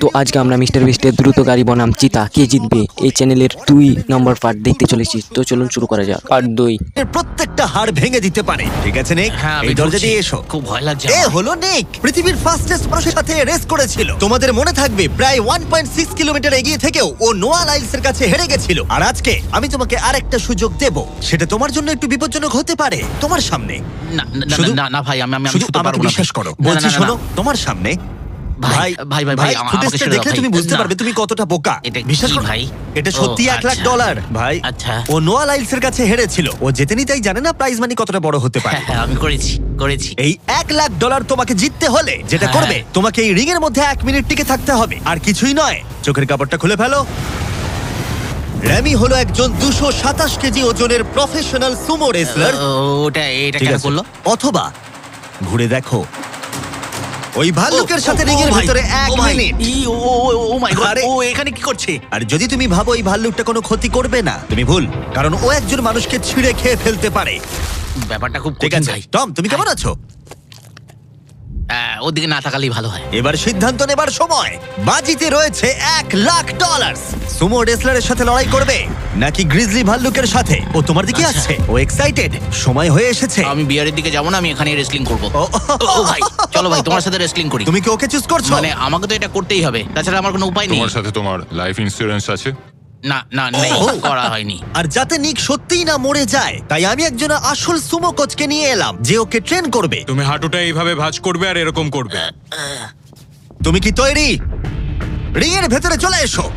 তো আজকে আমরা মিস্টার বিস্টের দ্রুত গাড়ি বনাম। চিতা কে জিতবে? এই চ্যানেলের দুই নম্বর পার্ট দেখতে চলেছি। তো চলুন শুরু করা যাক। পার্ট দুই। এর প্রত্যেকটা হাড় ভেঙে দিতে পারে। ঠিক আছে নিক হ্যাঁ আমি এই দরজা ঢুকছি। দিয়ে এসো। খুব ভয় লাগছে এ আমার। হলো নিক পৃথিবীর ফাস্টেস্ট মানুষের সাথে রেস করেছিল। তোমাদের মনে থাকবে প্রায় 1.6 কিলোমিটার এগিয়ে থেকেও ও নোয়া লাইলস এর কাছে হেরে গেছিল। আর আজকে আমি তোমাকে আরেকটা সুযোগ দেব। সেটা তোমার জন্য একটু বিপজ্জনক হতে পারে তোমার সামনে। না না, না, শুধু- না না ভাই আমি আমি আমি শুধু শুতে আমাকে পারব না বিশ্বাস করো। না, না, বলছি না, না, শোনো না। তোমার সামনে ভাই, ভাই, ভাই, ভাই, আমা- আমাকে ফুটেজটা ছেড়ে দাও, দেখলে ভাই। তুমি বুঝতে না। পারবে তুমি কতটা বোকা এটা কি করো ভাই? এটা ও, সত্যি এক লাখ আচ্ছা। ডলার ভাই আচ্ছা। ও নোয়া লাইলস এর কাছে হেরেছিল ও জেতেনি তাই জানে না প্রাইজ মানি কতটা বড় হতে পারে হ্যাঁ হ্যাঁ আমি করেছি করেছি এই এক লাখ ডলার তোমাকে জিততে হলে যেটা হ্যাঁ। করবে তোমাকে এই রিং এর মধ্যে এক মিনিট টিকে থাকতে হবে আর কিছুই নয় চোখের কাপড়টা খুলে ফেলো র্যামি হলো একজন দুশো সাতাশ কেজি ওজনের প্রফেশনাল সুমো রেসলার ও, ওটা এটা ঠিক কেন আছে করল অথবা ঘুরে দেখো ওই ভাল্লুকের সাথে ও, রিং এর ভাই, ভিতরে এক ও ভাই, মিনিট। ই, ও ও, ও, ও মাই গড আরে- ও এখানে কি করছে? আর যদি তুমি ভাবো এই ভাল্লুকটা কোনো ক্ষতি করবে না তুমি ভুল কারণ ও একজন মানুষকে ছিঁড়ে খেয়ে ফেলতে পারে। ব্যাপারটা খুব ঠিক কঠিন আছে ভাই। টম তুমি কেমন আছো? ওদিকে না তাকালেই ভালো হয়। এবার সিদ্ধান্ত নেবার সময়। বাজিতে রয়েছে এক লাখ ডলার সুমো রেসলারের সাথে লড়াই করবে নাকি গ্রিজলি ভাল্লুকের সাথে? ও তোমার দিকে আচ্ছা। আসছে। ও এক্সাইটেড সময় হয়ে এসেছে। আমি বিয়ারের দিকে যাব না আমি এখানে রেসলিং করব। ও ভাই চলো ভাই তোমার সাথে রেসলিং করি। তুমি কি ওকে চুজ করছ? মানে আমাকে তো এটা করতেই হবে তাছাড়া আমার কোনো উপায় নেই। তোমার সাথে তোমার লাইফ ইন্স্যুরেন্স আছে। না না নেই ও। করা হয়নি। আর যাতে নিক সত্যিই না মরে যায় তাই আমি একজন আসল সুমো কোচকে নিয়ে এলাম যে ওকে ট্রেন করবে। তুমি হাঁটুটা এইভাবে ভাঁজ করবে আর এরকম করবে। তুমি কি তৈরি? রিং এর ভেতরে চলে এসো।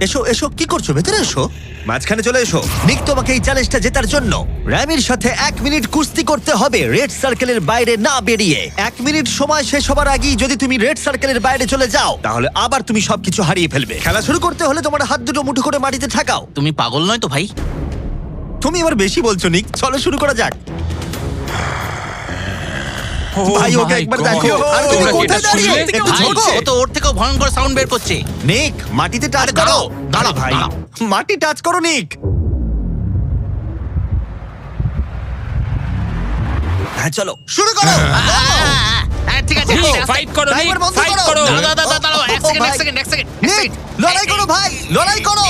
এসো এসো কি করছ? ভেতরে এসো। মাঝখানে চলে এসো। নিক তোমাকে এই চ্যালেঞ্জটা জেতার জন্য। র্যামির সাথে এক মিনিট কুস্তি করতে হবে রেড সার্কেলের বাইরে না বেরিয়ে। এক মিনিট সময় শেষ হবার আগেই যদি তুমি রেড সার্কেলের বাইরে চলে যাও তাহলে আবার তুমি সবকিছু হারিয়ে ফেলবে। খেলা শুরু করতে হলে তোমার হাত দুটো মুঠো করে মাটিতে ঠাকাও। তুমি পাগল নয় তো ভাই? তুমি এবার বেশি বলছো নিক। চলো শুরু করা যাক। ভাই ওকে একবার দেখো। আর তুমি কোথায় এটা দাঁড়িয়ে? একটু ঝোঁকো। ও তো ওর থেকেও ভয়ঙ্কর সাউন্ড বের করছে। নিক মাটিতে টাচ আরে করো। দাঁড়াও, দাঁড়াও, ভাই। দাঁড়াও। মাটি টাচ করো নিক হ্যাঁ চলো শুরু করো হ্যাঁ, ঠিক আছে। ফাইট করো ফাইট করো। দাঁড়াও, এক সেকেন্ড, এক সেকেন্ড, এক সেকেন্ড, সেকেন্ড। লড়াই করো ভাই লড়াই করো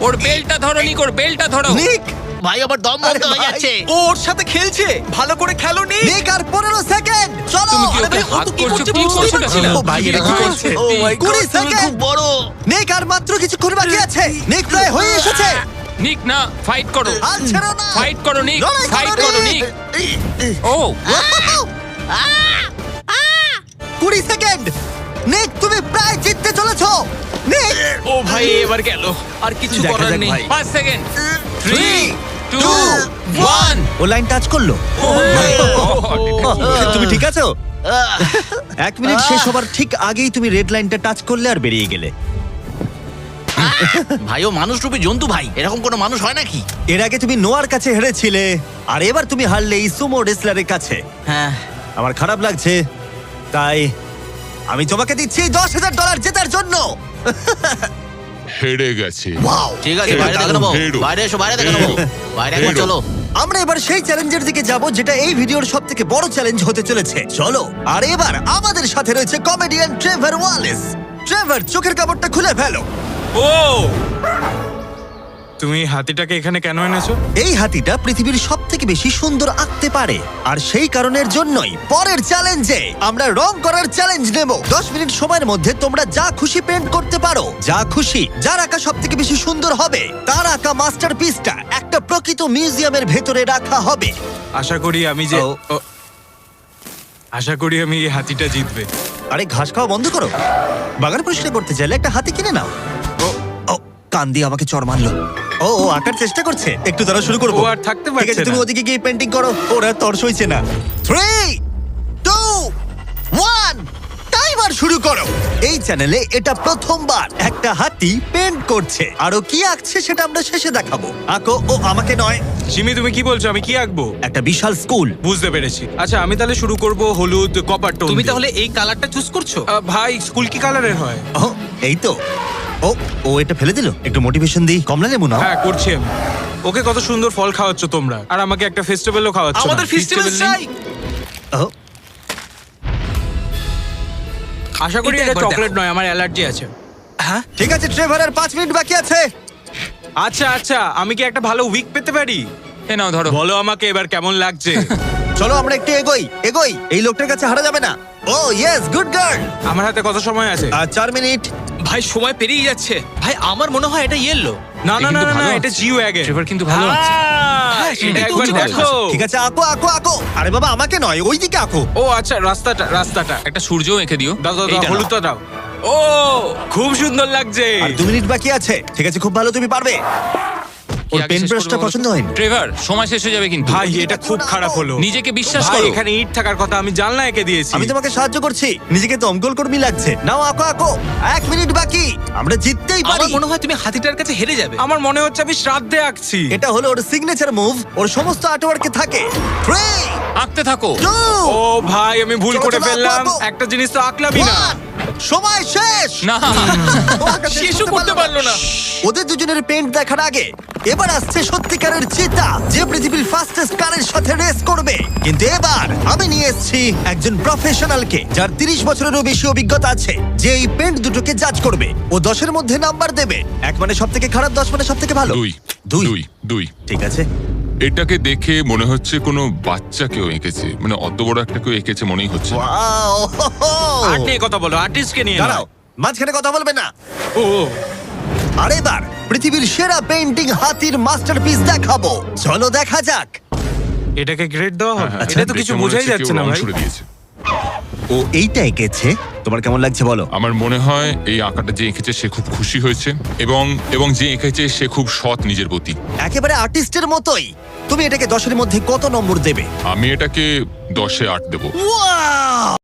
ওর বেলটা ধরো নিক ওর বেলটা ধরো নিক ভাই আবার দম বন্ধ হয়ে যাচ্ছে। ও ওর সাথে খেলছে। ভালো করে খেলো নি। নিক আর পনেরো সেকেন্ড চলো। তুমি কি আরে ওকে ভাই, ও হাত কি করছ? করছে কি বুঝতেই করছ? পারছি না। না? ও ভাই এটা কি করছে? ও কুড়ি তুমি সেকেন্ড। খুব বড়। নিক আর মাত্র কিছুক্ষণ বাকি আছে। নিক প্রায় হয়ে এসেছে। নিক না ফাইট করো। হাল ছেড়ো না। ফাইট করো নিক। লড়াই ফাইট করো নিক। ও। কুড়ি সেকেন্ড। নিক তুমি প্রায় জিততে চলেছো। ও ভাই এবার গেল। আর কিছু দেখা করার যাক নেই। ভাই। 5 সেকেন্ড Three, 3 2 1 ও লাইন টাচ করল? তুমি ঠিক আছো? এক মিনিট শেষ হবার ঠিক আগেই তুমি রেড লাইনটা টাচ করলে আর বেরিয়ে গেলে। ভাই ও মানুষ রূপী জন্তু ভাই। এরকম কোনো মানুষ হয় নাকি? এর আগে তুমি নোয়ার কাছে হেরেছিলে আর এবার তুমি হারলে এই সুমো রেসলারের কাছে। হ্যাঁ। আমার খারাপ লাগছে তাই আমি তোমাকে দিচ্ছি দশ হাজার ডলার জেতার জন্য। হেরে গেছে। ওয়াও ঠিক আছে বাইরে দেখে নেব হেরো। বাইরে এসো বাইরে দেখে নেব বাইরে একবার হেরো। চলো। আমরা এবার সেই চ্যালেঞ্জের দিকে যাব যেটা এই ভিডিওর সব থেকে বড় চ্যালেঞ্জ হতে চলেছে। চলো আর এবার আমাদের সাথে রয়েছে কমেডিয়ান ট্রেভার ওয়ালেস ট্রেভার চোখের কাপড়টা খুলে ফেলো। ও! তুমি হাতিটাকে এখানে কেন এনেছো? এই হাতিটা পৃথিবীর সব থেকে বেশি সুন্দর আঁকতে পারে। আর সেই কারণের জন্যই পরের চ্যালেঞ্জে আমরা রং করার চ্যালেঞ্জ নেব। দশ মিনিট সময়ের মধ্যে তোমরা যা খুশি পেন্ট করতে পারো। যা খুশি যার আঁকা সব থেকে বেশি সুন্দর হবে তার আঁকা মাস্টার পিসটা একটা প্রকৃত মিউজিয়ামের ভেতরে রাখা হবে। আশা করি আমি যে ও। ও, আশা করি আমি এই হাতিটা জিতবে। আরে ঘাস খাওয়া বন্ধ করো। বাগান পরিষ্কার করতে চাইলে একটা হাতি কিনে নাও। ও। ও কান দিয়ে আমাকে চড় মারলো। ও ও আঁকার চেষ্টা করছে। একটু দ্বারা শুরু করব। ও আর থাকতে ঠিক আছে তুমি না। ওদিকে গিয়ে পেন্টিং করো ওরা তর সইছে না। থ্রি টু ওয়ান টাইমার শুরু করো। এই চ্যানেলে এটা প্রথমবার একটা হাতি পেন্ট করছে। আরও কি আঁকছে সেটা আমরা শেষে দেখাবো। আঁকো ও আমাকে নয়। সিমি তুমি কি বলছো? আমি কি আঁকবো? একটা বিশাল স্কুল বুঝতে পেরেছি। আচ্ছা আমি তাহলে শুরু করব হলুদ কপার টোন তুমি তাহলে এই কালারটা চুজ করছ? ভাই স্কুল কি কালারের হয়? ও এই তো। ও ও এটা ফেলে দিল? একটু মোটিভেশন দিই। কমলা লেবু নাও। হ্যাঁ করছি আমি। ওকে কত সুন্দর ফল খাওয়াচ্ছ তোমরা। আর আমাকে একটা ফেস্টিভ্যালও খাওয়াচ্ছ না। আমাদের ফেস্টিভ্যাল Festival নেই? চাই। ও। আশা করি এটা এটা একবার চকলেট দেখো। নয় আমার অ্যালার্জি আছে। হ্যাঁ? ঠিক আছে ট্রেভার আর পাঁচ মিনিট বাকি আছে। আচ্ছা আচ্ছা আমি কি একটা ভালো উইক পেতে পারি? এ নাও ধরো। বলো আমাকে এবার কেমন লাগছে। চলো আমরা একটু এগোই এগোই। এই লোকটার কাছে হারা যাবে না। ও ইয়েস গুড গার্ল আমার হাতে কত সময় আছে? আর চার মিনিট। ভাই সময় পেরিয়ে যাচ্ছে। ভাই আমার মনে হয় এটা ইয়েলো না না না না, আছে। এটা জিও ওয়াগন ট্রেভার কিন্তু ভালো আছে। হ্যাঁ, তো একবার দেখো। ঠিক আছে আঁকো আঁকো আঁকো। আরে বাবা আমাকে নয় ওইদিকে আঁকো। ও আচ্ছা রাস্তাটা রাস্তাটা। একটা সূর্য এঁকে দিও। দাও দাও হলুদটা দাও। ও খুব সুন্দর লাগছে। আর দু মিনিট বাকি আছে। ঠিক আছে খুব ভালো তুমি পারবে। ওর আগে পেন শেষ ব্রাশটা করব বলো? পছন্দ হয়নি? ট্রেভার সময় শেষ হয়ে যাবে কিন্তু। ভাই এটা খুব খারাপ হলো। নিজেকে বিশ্বাস ভাই করো। এখানে ইট থাকার কথা আমি জানলা এঁকে দিয়েছি। আমি তোমাকে সাহায্য করছি। নিজেকে দমকল কর্মী লাগছে। নাও আঁকো আঁকো। এক মিনিট বাকি। আমরা জিততেই পারি। আমার মনে হয় তুমি হাতিটার কাছে হেরে যাবে। আমার মনে হচ্ছে আমি শ্রাদ্ধে আঁকছি। এটা হলো ওর সিগনেচার মুভ ওর সমস্ত আর্টওয়ার্কে থাকে। থ্রি আঁকতে থাকো। টু ও ভাই আমি ভুল চলো, করে চলো, ফেললাম। আঁকো। একটা জিনিস তো আঁকলামই না। সময় শেষ! না। করতে পারল না। ওদের দুজনের পেন্ট দেখার আগে এবার আসছে সত্যিকারের চিতা যে পৃথিবীর ফাস্টেস্ট কারের সাথে রেস করবে। কিন্তু এবার আমি নিয়ে এসেছি একজন প্রফেশনালকে যার তিরিশ বছরেরও বেশি অভিজ্ঞতা আছে যে এই পেন্ট দুটোকে জাজ করবে। ও দশের মধ্যে নাম্বার দেবে। এক মানে সব থেকে খারাপ দশ মানে সব থেকে ভালো দুই। দুই। ঠিক আছে? এটাকে দেখে মনে হচ্ছে কোনো বাচ্চা কেউ এঁকেছে। মানে অত বড় একটা কেউ এঁকেছে মনেই হচ্ছে না। Wow! আর্ট নিয়ে কথা বলো আর্টিস্টকে নিয়ে দাঁড়াও মাঝখানে কথা বলবে না। ও আর এবার পৃথিবীর সেরা পেন্টিং হাতির মাস্টারপিস দেখাবো। চলো দেখা যাক। এটাকে গ্রেড দেওয়া হবে? হ্যাঁ, এটা তো দেখে কিছু মনে বোঝাই হচ্ছে যাচ্ছে না রং ভাই। ছুড়ে দিয়েছে। ও এইটা এঁকেছে? তোমার কেমন লাগছে বলো? আমার মনে হয় এই আঁকাটা যে এঁকেছে সে খুব খুশি হয়েছে এবং এবং যে এঁকেছে সে খুব সৎ নিজের প্রতি। একেবারে আর্টিস্টের মতোই। তুমি এটাকে দশের মধ্যে কত নম্বর দেবে আমি এটাকে দশে আট দেবো Wow!